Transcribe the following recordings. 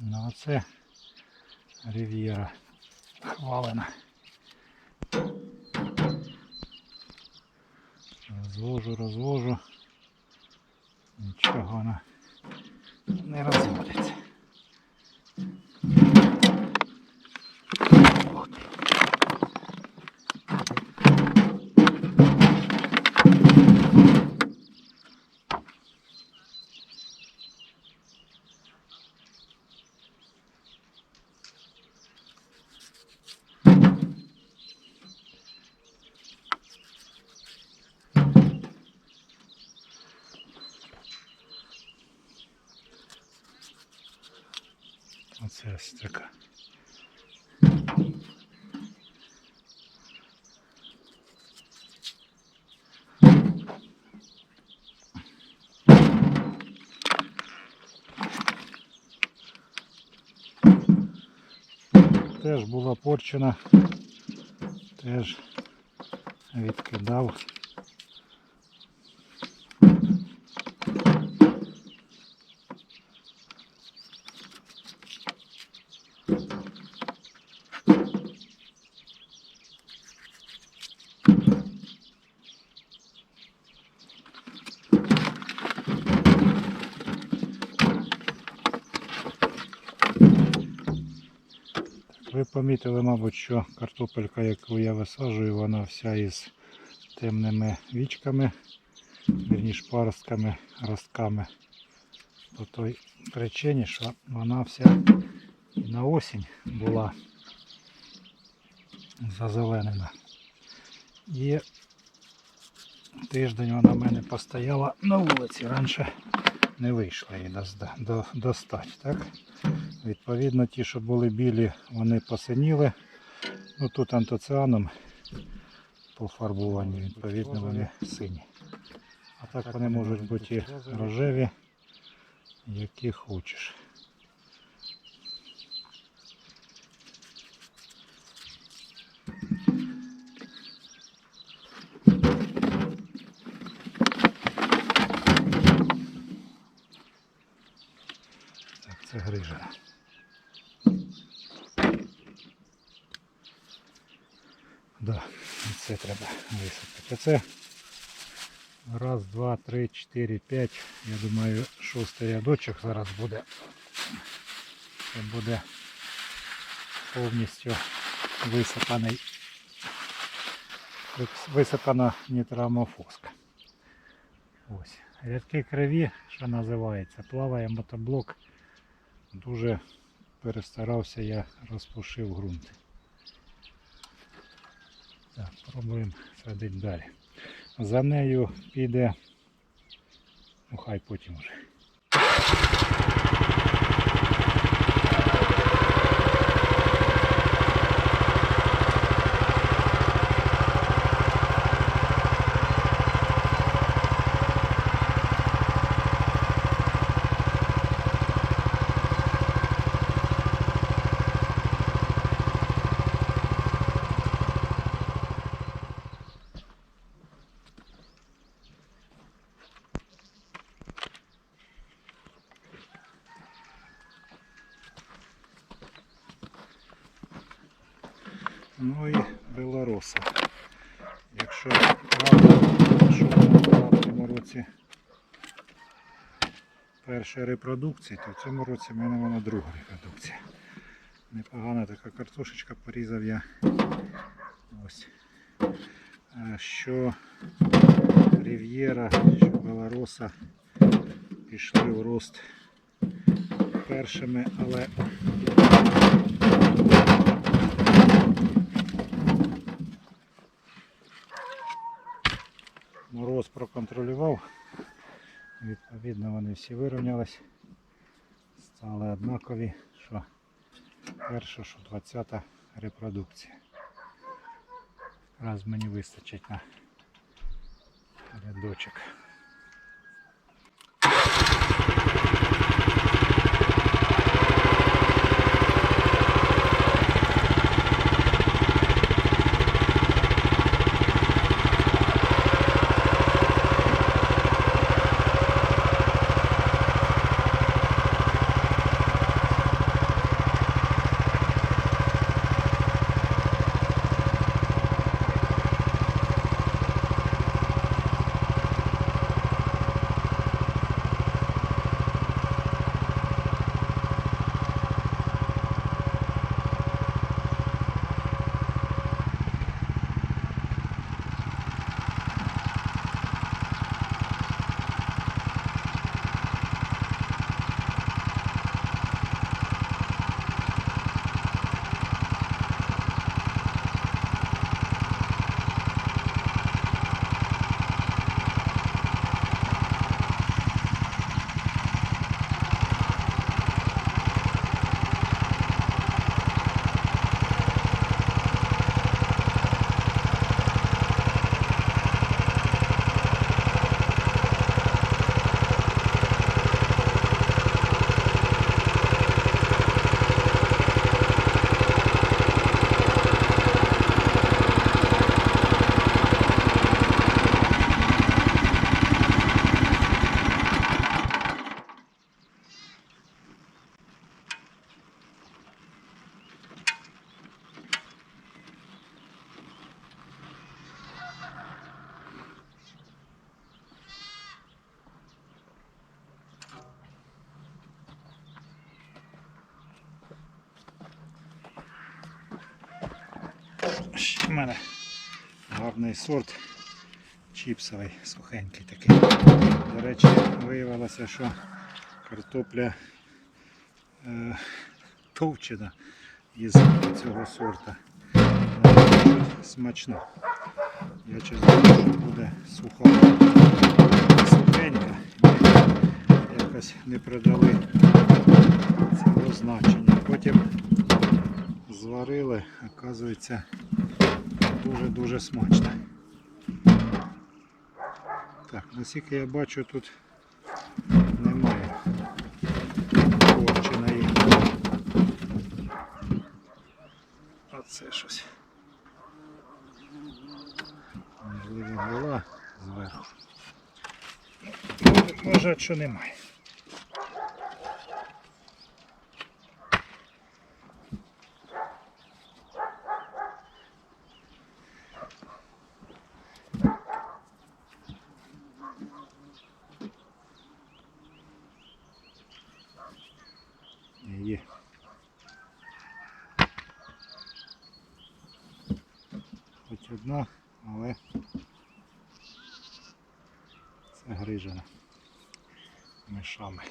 Ну оце це Рів'єра хвалена. Розвожу, розвожу. Нічого вона не розводиться. От. Оце ось така. Теж була порчена, теж відкидав. Ви помітили, мабуть, що картопелька, яку я висаджую, вона вся із темними вічками, вірніш паростками, ростками. По той причині, що вона вся і на осінь була зазеленена. І тиждень вона в мене постояла на вулиці. Раніше не вийшло її достати. Так? Відповідно, ті, що були білі, вони посиніли. Ну тут антоціаном по фарбуванню, відповідно, вони сині. А так вони можуть бути рожеві, які хочеш. Так, це грижа. Да, це треба висипати. А це раз, два, три, чотири, п'ять. Я думаю, шостий рядочок зараз буде. Це буде повністю висипаний. Висипана нітрамофоска. Ось. Рядки криві, що називається, плаває мотоблок. Дуже перестарався, я розпушив ґрунт. Так, пробуємо садити далі. За нею піде, ну хай потім вже. Ну і білороса. Якщо правда, що вона була в цьому році перша репродукція, то в цьому році в мене вона друга репродукція. Непогана така картошечка порізав я. Ось. Що Рів'єра, що Белороса пішли в рост першими, але мороз проконтролював. Відповідно вони всі вирівнялись. Стали однакові, що перша, що 20 репродукція. Раз мені вистачить на рядочок. Ще в мене гарний сорт чіпсовий, сухенький такий. До речі, виявилося, що картопля е, товчена із цього сорта. Смачна. Я чесно, що буде суха сухенька. Якось не придали цього значення. Потім зварили, оказується, дуже-дуже смачно. Так, наскільки я бачу, тут немає порченої. А це щось. Можливо, була зверху. Може, що немає. Одна, але це грижена мишами.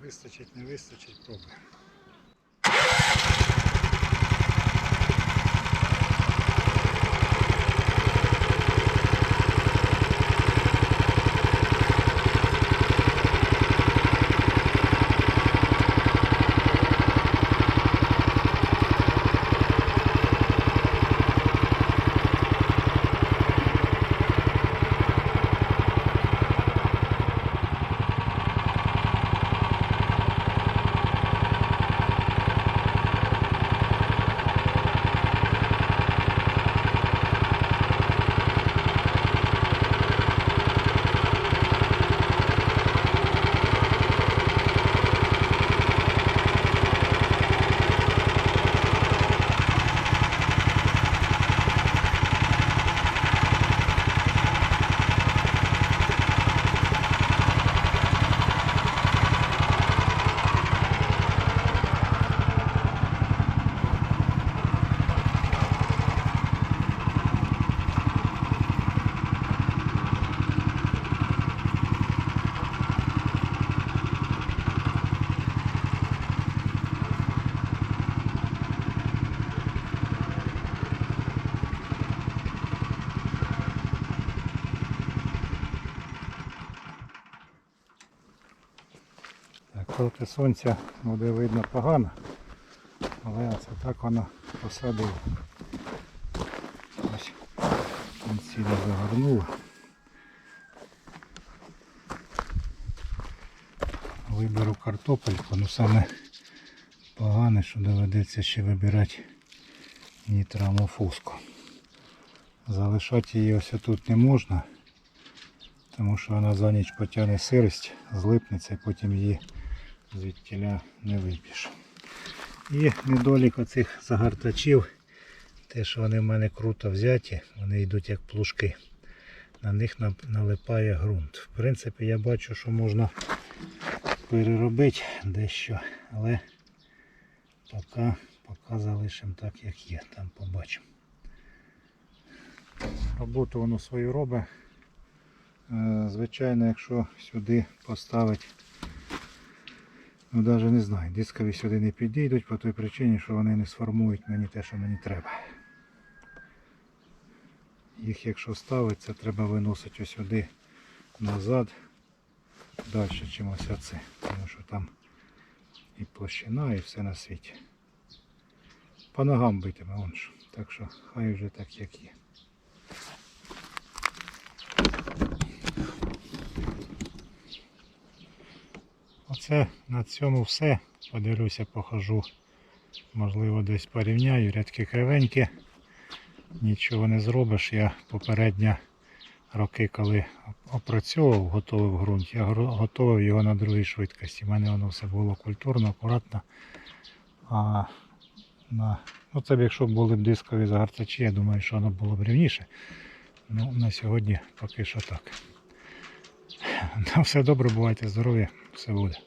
Вистачить, не вистачить, пробуємо. Проти сонця буде видно погано, але це так воно посадило. Ось кінціля загорнуло. Виберу картопельку, ну саме погане, що доведеться ще вибирати нітрамофуску. Залишати її ось тут не можна, тому що вона за ніч потягне сирость, злипнеться і потім її звідтіля не вип'єш. І недолік оцих загартачів, те, що вони в мене круто взяті, вони йдуть як плужки. На них налипає ґрунт. В принципі, я бачу, що можна переробити дещо, але поки, поки залишимо так, як є, там побачимо. Роботу воно свою робить. Е, Звичайно, якщо сюди поставити, ну навіть не знаю, дискові сюди не підійдуть по той причині, що вони не сформують мені те, що мені треба. Їх якщо ставити, це треба виносити ось сюди назад, далі, чим ось оце. Тому що там і площина, і все на світі. По ногам битиме, он ж. Так що хай вже так як є. Оце на цьому все. Подивлюся, похожу. Можливо, десь порівняю. Рядки кривенькі. Нічого не зробиш. Я попередні роки, коли опрацьовував, готовив ґрунт, я готовив його на другій швидкості. У мене воно все було культурно, акуратно. А на... ну, це б якщо б були б дискові загартачі, я думаю, що воно було б рівніше. Ну, на сьогодні поки що так. Все добре, бувайте здорові, все буде.